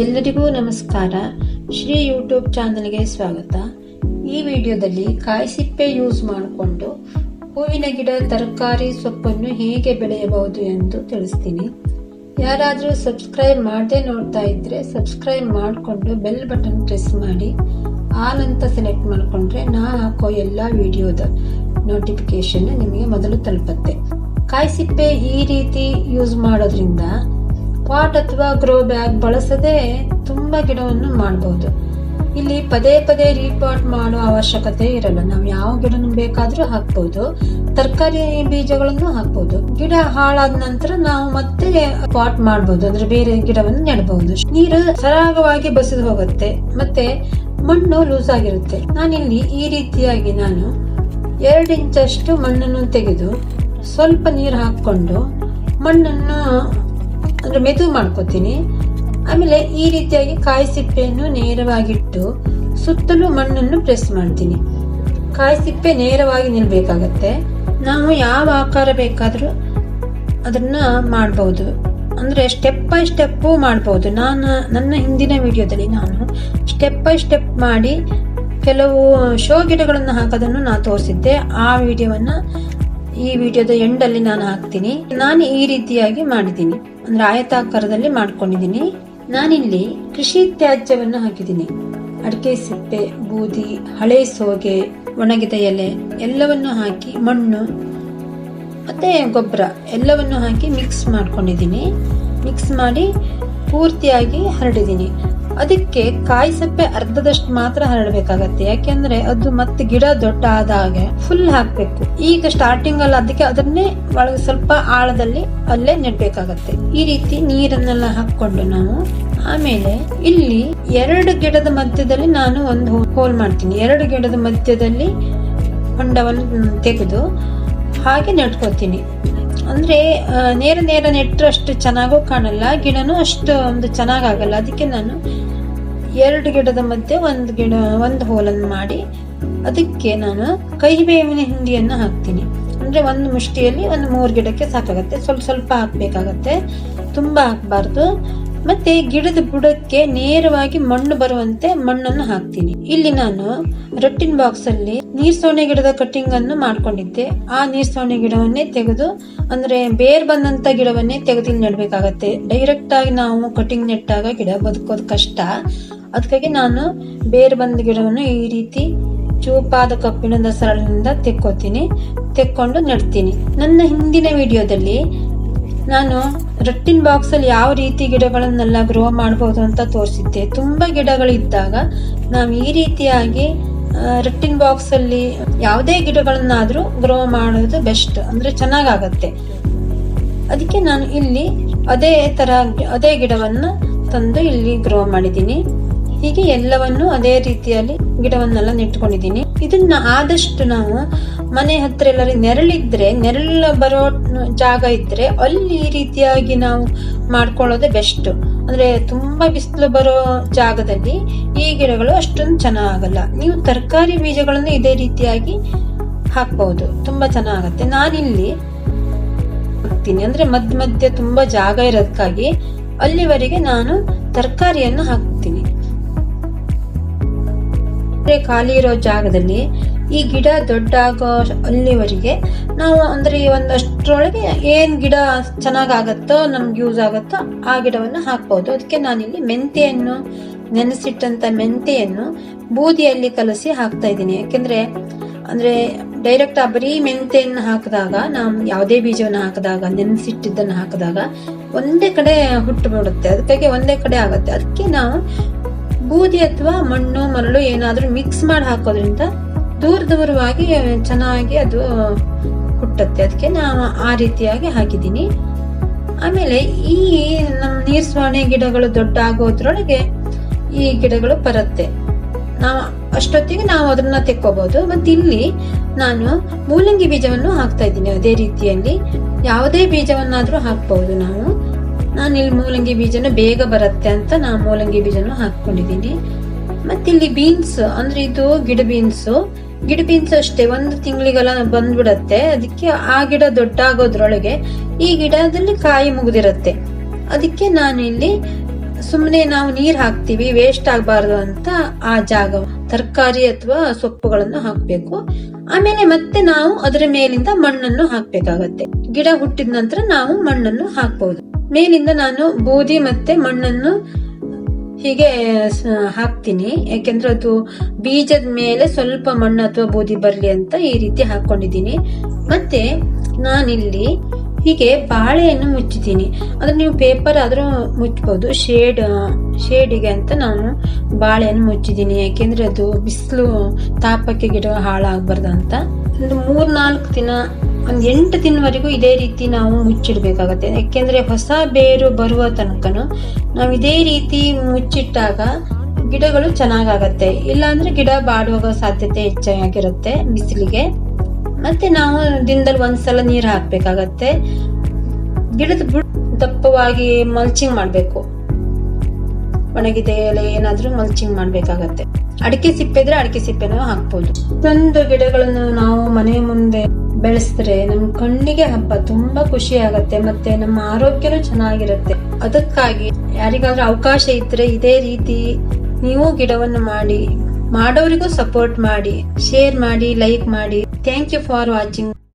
ಎಲ್ಲರಿಗೂ ನಮಸ್ಕಾರ. ಶ್ರೀ ಯೂಟ್ಯೂಬ್ ಚಾನಲ್ಗೆ ಸ್ವಾಗತ. ಈ ವಿಡಿಯೋದಲ್ಲಿ ಕಾಯಿಸಿಪ್ಪೆ ಯೂಸ್ ಮಾಡಿಕೊಂಡು ಹೂವಿನ ಗಿಡ, ತರಕಾರಿ ಸೊಪ್ಪನ್ನು ಹೇಗೆ ಬೆಳೆಯಬಹುದು ಎಂದು ತಿಳಿಸ್ತೀನಿ. ಯಾರಾದರೂ ಸಬ್ಸ್ಕ್ರೈಬ್ ಮಾಡದೆ ನೋಡ್ತಾ ಇದ್ದರೆ ಸಬ್ಸ್ಕ್ರೈಬ್ ಮಾಡಿಕೊಂಡು ಬೆಲ್ ಬಟನ್ ಪ್ರೆಸ್ ಮಾಡಿ. ಆಲ್ ಅಂತ ಸೆಲೆಕ್ಟ್ ಮಾಡಿಕೊಂಡ್ರೆ ನಾ ಹಾಕೋ ಎಲ್ಲ ವಿಡಿಯೋದ ನೋಟಿಫಿಕೇಶನ್ ನಿಮಗೆ ಮೊದಲು ತಲುಪತ್ತೆ. ಕಾಯಿಸಿಪ್ಪೆ ಈ ರೀತಿ ಯೂಸ್ ಮಾಡೋದ್ರಿಂದ ಪಾಟ್ ಅಥವಾ ಗ್ರೋ ಬ್ಯಾಗ್ ಬಳಸದೆ ತುಂಬಾ ಗಿಡವನ್ನು ಮಾಡಬಹುದು ಇಲ್ಲಿ ಪದೇ ಪದೇ ರೀಪಾಟ್ ಮಾಡೋ ಅವಶ್ಯಕತೆ ಇರಲ್ಲ. ನಾವು ಯಾವ ಗಿಡನೂ ಬೇಕಾದರೂ ಹಾಕ್ಬೋದು. ತರಕಾರಿ ಬೀಜಗಳನ್ನು ಹಾಕ್ಬೋದು. ಗಿಡ ಹಾಳಾದ ನಂತರ ನಾವು ಮತ್ತೆ ಪಾಟ್ ಮಾಡಬಹುದು ಅಂದ್ರೆ ಬೇರೆ ಗಿಡವನ್ನು ನೆಡಬಹುದು ನೀರು ಸರಾಗವಾಗಿ ಬಸಿದು ಹೋಗುತ್ತೆ. ಮತ್ತೆ ಮಣ್ಣು ಲೂಸ್ ಆಗಿರುತ್ತೆ. ನಾನಿಲ್ಲಿ ಈ ರೀತಿಯಾಗಿ ನಾನು ಎರಡು ಇಂಚಷ್ಟು ಮಣ್ಣನ್ನು ತೆಗೆದು ಸ್ವಲ್ಪ ನೀರು ಹಾಕ್ಕೊಂಡು ಮಣ್ಣನ್ನು ಅಂದ್ರೆ ಮೆದು ಮಾಡ್ಕೋತೀನಿ. ಆಮೇಲೆ ಈ ರೀತಿಯಾಗಿ ಕಾಯಿ ಸಿಪ್ಪೆಯನ್ನು ನೇರವಾಗಿಟ್ಟು ಸುತ್ತಲೂ ಮಣ್ಣನ್ನು ಪ್ರೆಸ್ ಮಾಡ್ತೀನಿ. ಕಾಯಿ ಸಿಪ್ಪೆ ನೇರವಾಗಿ ನಿಲ್ಬೇಕಾಗತ್ತೆ. ನಾವು ಯಾವ ಆಕಾರ ಬೇಕಾದರೂ ಅದನ್ನ ಮಾಡಬಹುದು ಅಂದ್ರೆ ಸ್ಟೆಪ್ ಬೈ ಸ್ಟೆಪ್ಪು ಮಾಡಬಹುದು ನಾನು, ನನ್ನ ಹಿಂದಿನ ವಿಡಿಯೋದಲ್ಲಿ ನಾನು ಸ್ಟೆಪ್ ಬೈ ಸ್ಟೆಪ್ ಮಾಡಿ ಕೆಲವು ಶೋ ಗಿಡಗಳನ್ನು ಹಾಕೋದನ್ನು ನಾನು ತೋರಿಸಿದ್ದೆ. ಆ ವಿಡಿಯೋವನ್ನ ಈ ವಿಡಿಯೋದ ಎಂಡಲ್ಲಿ ನಾನು ಹಾಕ್ತೀನಿ. ನಾನು ಈ ರೀತಿಯಾಗಿ ಮಾಡಿದ್ದೀನಿ. ಅಂದ್ರೆ ಆಯತಾಕಾರದಲ್ಲಿ ಮಾಡ್ಕೊಂಡಿದ್ದೀನಿ. ನಾನಿಲ್ಲಿ ಕೃಷಿ ತ್ಯಾಜ್ಯವನ್ನು ಹಾಕಿದ್ದೀನಿ. ಅಡಿಕೆ, ಸಿಪ್ಪೆ, ಬೂದಿ, ಹಳೆ ಸೋಗೆ, ಒಣಗಿದ ಎಲೆ ಎಲ್ಲವನ್ನು ಹಾಕಿ ಮಣ್ಣು, ಮತ್ತೆ ಗೊಬ್ಬರ ಎಲ್ಲವನ್ನು ಹಾಕಿ ಮಿಕ್ಸ್ ಮಾಡ್ಕೊಂಡಿದ್ದೀನಿ. ಮಿಕ್ಸ್ ಮಾಡಿ ಪೂರ್ತಿಯಾಗಿ ಹರಡಿದ್ದೀನಿ. ಅದಕ್ಕೆ ಕಾಯಿ ಸಪ್ಪೆ ಅರ್ಧದಷ್ಟು ಮಾತ್ರ ಹರಡಬೇಕಾಗತ್ತೆ. ಯಾಕೆಂದ್ರೆ ಅದು ಮತ್ತೆ ಗಿಡ ದೊಡ್ಡ ಆದಾಗ ಫುಲ್ ಹಾಕ್ಬೇಕು. ಈಗ ಸ್ಟಾರ್ಟಿಂಗ್ ಅಲ್ಲಿ ಅದಕ್ಕೆ ಅದನ್ನೇ ಒಳಗೆ ಸ್ವಲ್ಪ ಆಳದಲ್ಲಿ ಅಲ್ಲೇ ನೆಡ್ಬೇಕಾಗತ್ತೆ. ಈ ರೀತಿ ನೀರನ್ನೆಲ್ಲ ಹಾಕೊಂಡು ನಾವು ಆಮೇಲೆ ಇಲ್ಲಿ ಎರಡು ಗಿಡದ ಮಧ್ಯದಲ್ಲಿ ನಾನು ಒಂದು ಹೋಲ್ ಮಾಡ್ತೀನಿ. ಎರಡು ಗಿಡದ ಮಧ್ಯದಲ್ಲಿ ಹೊಂಡವನ್ನು ತೆಗೆದು ಹಾಗೆ ನೆಟ್ಕೋತೀನಿ ಅಂದ್ರೆ ನೇರ ನೇರ ನೆಟ್ಟರೆ ಅಷ್ಟು ಚೆನ್ನಾಗೂ ಕಾಣಲ್ಲ. ಗಿಡನೂ ಅಷ್ಟು ಒಂದು ಚೆನ್ನಾಗಾಗಲ್ಲ ಅದಕ್ಕೆ ನಾನು ಎರಡು ಗಿಡದ ಮಧ್ಯೆ ಒಂದು ಗಿಡ, ಒಂದು ಹೋಲನ್ನು ಮಾಡಿ ಅದಕ್ಕೆ ನಾನು ಕಹಿಬೇವಿನ ಹಿಂಡಿಯನ್ನು ಹಾಕ್ತೀನಿ. ಅಂದರೆ ಒಂದು ಮುಷ್ಟಿಯಲ್ಲಿ ಒಂದು ಮೂರು ಗಿಡಕ್ಕೆ ಸಾಕಾಗತ್ತೆ. ಸ್ವಲ್ಪ ಸ್ವಲ್ಪ ಹಾಕಬೇಕಾಗತ್ತೆ. ತುಂಬ ಹಾಕ್ಬಾರ್ದು. ಮತ್ತೆ ಗಿಡದ ಬುಡಕ್ಕೆ ನೇರವಾಗಿ ಮಣ್ಣು ಬರುವಂತೆ ಮಣ್ಣನ್ನು ಹಾಕ್ತೀನಿ. ಇಲ್ಲಿ ನಾನು ರೊಟ್ಟಿನ ಬಾಕ್ಸ್ ಅಲ್ಲಿ ನೀರ್ ಸೋನೆ ಗಿಡದ ಕಟಿಂಗ್ ಅನ್ನು ಮಾಡ್ಕೊಂಡಿದ್ದೆ. ಆ ನೀರ್ ಸೋನೆ ಗಿಡವನ್ನೇ ತೆಗೆದು, ಅಂದ್ರೆ ಬೇರ್ ಬಂದಂತ ಗಿಡವನ್ನೇ ತೆಗೆದು ನೆಡ್ಬೇಕಾಗತ್ತೆ. ಡೈರೆಕ್ಟ್ ಆಗಿ ನಾವು ಕಟಿಂಗ್ ನೆಟ್ಟಾಗ ಗಿಡ ಬದುಕೋದು ಕಷ್ಟ. ಅದಕ್ಕಾಗಿ ನಾನು ಬೇರ್ ಬಂದ ಗಿಡವನ್ನು ಈ ರೀತಿ ಚೂಪಾದ ಕಬ್ಬಿಣದ ಸರಳಿನಿಂದ ತೆಕ್ಕೋತೀನಿ, ತೆಕ್ಕೊಂಡು ನೆಡ್ತೀನಿ. ನನ್ನ ಹಿಂದಿನ ವಿಡಿಯೋದಲ್ಲಿ ನಾನು ರಟ್ಟಿನ ಬಾಕ್ಸ್ ಅಲ್ಲಿ ಯಾವ ರೀತಿ ಗಿಡಗಳನ್ನೆಲ್ಲ ಗ್ರೋ ಮಾಡಬಹುದು ಅಂತ ತೋರಿಸಿದ್ದೆ. ತುಂಬಾ ಗಿಡಗಳಿದ್ದಾಗ ನಾವು ಈ ರೀತಿಯಾಗಿ ರಟ್ಟಿನ ಬಾಕ್ಸ್ ಅಲ್ಲಿ ಯಾವುದೇ ಗಿಡಗಳನ್ನಾದರೂ ಗ್ರೋ ಮಾಡೋದು ಬೆಸ್ಟ್ ಅಂದ್ರೆ ಚೆನ್ನಾಗಾಗತ್ತೆ. ಅದಕ್ಕೆ ನಾನು ಇಲ್ಲಿ ಅದೇ ತರ ಅದೇ ಗಿಡವನ್ನ ತಂದು ಇಲ್ಲಿ ಗ್ರೋ ಮಾಡಿದ್ದೀನಿ. ಹೀಗೆ ಎಲ್ಲವನ್ನು ಅದೇ ರೀತಿಯಲ್ಲಿ ಗಿಡವನ್ನೆಲ್ಲ ನೆಟ್ಕೊಂಡಿದ್ದೀನಿ ಇದನ್ನ ಆದಷ್ಟು ನಾವು ಮನೆ ಹತ್ರ ಎಲ್ಲರೂ ನೆರಳಿದ್ರೆ, ನೆರಳು ಬರೋ ಜಾಗ ಇದ್ರೆ ಅಲ್ಲಿ ಈ ರೀತಿಯಾಗಿ ನಾವು ಮಾಡ್ಕೊಳ್ಳೋದೆ ಬೆಸ್ಟ್. ಅಂದ್ರೆ ತುಂಬಾ ಬಿಸಿಲು ಬರೋ ಜಾಗದಲ್ಲಿ ಈ ಗಿಡಗಳು ಅಷ್ಟೊಂದು ಚೆನ್ನಾಗಲ್ಲ. ನೀವು ತರಕಾರಿ ಬೀಜಗಳನ್ನು ಇದೇ ರೀತಿಯಾಗಿ ಹಾಕ್ಬಹುದು ತುಂಬಾ ಚೆನ್ನಾಗತ್ತೆ. ನಾನಿಲ್ಲಿ ಹಾಕ್ತೀನಿ. ಅಂದ್ರೆ ಮಧ್ಯ ಮಧ್ಯ ತುಂಬಾ ಜಾಗ ಇರೋದಕ್ಕಾಗಿ ಅಲ್ಲಿವರೆಗೆ ನಾನು ತರಕಾರಿಯನ್ನು ಹಾಕ್ತೀನಿ. ಖಾಲಿ ಇರೋ ಜಾಗದಲ್ಲಿ ಈ ಗಿಡ ದೊಡ್ಡ ಆಗೋ ಅಲ್ಲಿವರೆಗೆ ನಾವು ಅಂದ್ರೆ ಒಂದಷ್ಟರೊಳಗೆ ಏನ್ ಗಿಡ ಚೆನ್ನಾಗಾಗತ್ತೋ, ನಮ್ಗೆ ಯೂಸ್ ಆಗುತ್ತೋ ಆ ಗಿಡವನ್ನು ಹಾಕ್ಬೋದು. ಅದಕ್ಕೆ ನಾನಿಲ್ಲಿ ಮೆಂತೆಯನ್ನು, ನೆನೆಸಿಟ್ಟಂತ ಮೆಂತೆಯನ್ನು ಬೂದಿಯಲ್ಲಿ ಕಲಸಿ ಹಾಕ್ತಾ ಇದ್ದೀನಿ. ಯಾಕೆಂದ್ರೆ, ಅಂದ್ರೆ ಡೈರೆಕ್ಟ್ ಆ ಬರೀ ಮೆಂತೆಯನ್ನು ಹಾಕಿದಾಗ, ನಾವು ಯಾವುದೇ ಬೀಜವನ್ನು ಹಾಕಿದಾಗ, ನೆನೆಸಿಟ್ಟಿದ್ದನ್ನು ಹಾಕಿದಾಗ ಒಂದೇ ಕಡೆ ಹುಟ್ಟು ಬಿಡುತ್ತೆ. ಅದಕ್ಕಾಗಿ ಒಂದೇ ಕಡೆ ಆಗುತ್ತೆ. ಅದಕ್ಕೆ ನಾವು ಬೂದಿ ಅಥವಾ ಮಣ್ಣು, ಮರಳು ಏನಾದರೂ ಮಿಕ್ಸ್ ಮಾಡಿ ಹಾಕೋದ್ರಿಂದ ದೂರ ದೂರವಾಗಿ ಚೆನ್ನಾಗಿ ಅದು ಹುಟ್ಟುತ್ತೆ. ಅದಕ್ಕೆ ನಾನು ಆ ರೀತಿಯಾಗಿ ಹಾಕಿದ್ದೀನಿ. ಆಮೇಲೆ ಈ ನಮ್ಮ ನೀರ್ಸ್ವಾಣೆ ಗಿಡಗಳು ದೊಡ್ಡ ಆಗೋದ್ರೊಳಗೆ ಈ ಗಿಡಗಳು ಬರುತ್ತೆ. ನಾವು ಅಷ್ಟೊತ್ತಿಗೆ ನಾವು ಅದನ್ನ ತೆಕ್ಕೋಬಹುದು ಮತ್ತೆ ಇಲ್ಲಿ ನಾನು ಮೂಲಂಗಿ ಬೀಜವನ್ನು ಹಾಕ್ತಾ ಇದ್ದೀನಿ ಅದೇ ರೀತಿಯಲ್ಲಿ. ಯಾವುದೇ ಬೀಜವನ್ನಾದ್ರೂ ಹಾಕ್ಬಹುದು ನಾವು. ನಾನು ಇಲ್ಲಿ ಮೂಲಂಗಿ ಬೀಜನ ಬೇಗ ಬರುತ್ತೆ ಅಂತ ನಾ ಮೂಲಂಗಿ ಬೀಜನ ಹಾಕೊಂಡಿದ್ದೀನಿ ಮತ್ತೆ ಇಲ್ಲಿ ಬೀನ್ಸ್ ಅಂದ್ರೆ ಇದು ಗಿಡ ಬೀನ್ಸ್ ಗಿಡ ಬೀನ್ಸ್ ಅಷ್ಟೇ, ಒಂದು ತಿಂಗಳಿಗೆಲ್ಲ ಬಂದ್ಬಿಡತ್ತೆ. ಅದಕ್ಕೆ ಆ ಗಿಡ ದೊಡ್ಡ ಆಗೋದ್ರೊಳಗೆ ಈ ಗಿಡದಲ್ಲಿ ಕಾಯಿ ಮುಗಿದಿರತ್ತೆ. ಅದಕ್ಕೆ ನಾನು ಇಲ್ಲಿ ಸುಮ್ಮನೆ ನಾವು ನೀರ್ ಹಾಕ್ತಿವಿ ವೇಸ್ಟ್ ಆಗಬಾರ್ದು ಅಂತ ಆ ಜಾಗ, ತರಕಾರಿ ಅಥವಾ ಸೊಪ್ಪುಗಳನ್ನು ಹಾಕ್ಬೇಕು. ಆಮೇಲೆ ಮತ್ತೆ ನಾವು ಅದರ ಮೇಲಿಂದ ಮಣ್ಣನ್ನು ಹಾಕ್ಬೇಕಾಗತ್ತೆ. ಗಿಡ ಹುಟ್ಟಿದ ನಂತರ ನಾವು ಮಣ್ಣನ್ನು ಹಾಕ್ಬಹುದು ಮೇಲಿಂದ ನಾನು ಬೂದಿ ಮತ್ತೆ ಮಣ್ಣನ್ನು ಹೀಗೆ ಹಾಕ್ತೀನಿ. ಯಾಕೆಂದ್ರೆ ಅದು ಬೀಜದ ಮೇಲೆ ಸ್ವಲ್ಪ ಮಣ್ಣು ಅಥವಾ ಬೂದಿ ಬರ್ಲಿ ಅಂತ ಈ ರೀತಿ ಹಾಕೊಂಡಿದ್ದೀನಿ. ಮತ್ತೆ ನಾನಿಲ್ಲಿ ಹೀಗೆ ಬಾಳೆಯನ್ನು ಮುಚ್ಚಿದ್ದೀನಿ ಅಂದ್ರೆ ನೀವು ಪೇಪರ್ ಆದ್ರೂ ಮುಚ್ಚಬಹುದು. ಶೇಡ್ ಶೇಡಿಗೆ ಅಂತ ನಾನು ಬಾಳೆಯನ್ನು ಮುಚ್ಚಿದ್ದೀನಿ. ಯಾಕೆಂದ್ರೆ ಅದು ಬಿಸಿಲು, ತಾಪಕ್ಕೆ ಗಿಡ ಹಾಳಾಗಬಾರ್ದು ಅಂತ. ಒಂದು ಮೂರ್ನಾಲ್ಕು ದಿನ ಒಂದ್ ಎಂಟು ದಿನವರೆಗೂ ಇದೇ ರೀತಿ ನಾವು ಮುಚ್ಚಿಡ್ಬೇಕಾಗತ್ತೆ. ಯಾಕೆಂದ್ರೆ ಹೊಸ ಬೇರು ಬರುವ ತನಕನು ನಾವು ಇದೇ ರೀತಿ ಮುಚ್ಚಿಟ್ಟಾಗ ಗಿಡಗಳು ಚೆನ್ನಾಗಾಗತ್ತೆ. ಇಲ್ಲಾಂದ್ರೆ ಗಿಡ ಬಾಡೋಗೋ ಸಾಧ್ಯತೆ ಹೆಚ್ಚಾಗಿರುತ್ತೆ ಬಿಸಿಲಿಗೆ. ಮತ್ತೆ ನಾವು ದಿನದಲ್ಲಿ ಒಂದ್ಸಲ ನೀರು ಹಾಕ್ಬೇಕಾಗತ್ತೆ. ಗಿಡದ ಬುಡ್ ದಪ್ಪವಾಗಿ ಮಲ್ಚಿಂಗ್ ಮಾಡ್ಬೇಕು. ಒಣಗಿದೆ ಎಲೆ ಏನಾದ್ರೂ ಮಲ್ಚಿಂಗ್ ಮಾಡ್ಬೇಕಾಗತ್ತೆ. ಅಡಿಕೆ ಸಿಪ್ಪೆ ಇದ್ರೆ ಅಡಿಕೆ ಸಿಪ್ಪೆನೂ ಹಾಕ್ಬೋದು. ಇದೊಂದು ಗಿಡಗಳನ್ನು ನಾವು ಮನೆ ಮುಂದೆ ಬೆಳೆಸಿದ್ರೆ ನಮ್ ಕಣ್ಣಿಗೆ ಹಬ್ಬ ತುಂಬಾ ಖುಷಿ ಆಗತ್ತೆ ಮತ್ತೆ ನಮ್ಮ ಆರೋಗ್ಯನೂ ಚೆನ್ನಾಗಿರುತ್ತೆ. ಅದಕ್ಕಾಗಿ ಯಾರಿಗಾದ್ರೂ ಅವಕಾಶ ಇದ್ರೆ ಇದೇ ರೀತಿ ನೀವು ಗಿಡವನ್ನು ಮಾಡಿ, ಮಾಡೋರಿಗೂ ಸಪೋರ್ಟ್ ಮಾಡಿ ಶೇರ್ ಮಾಡಿ ಲೈಕ್ ಮಾಡಿ. Thank you for watching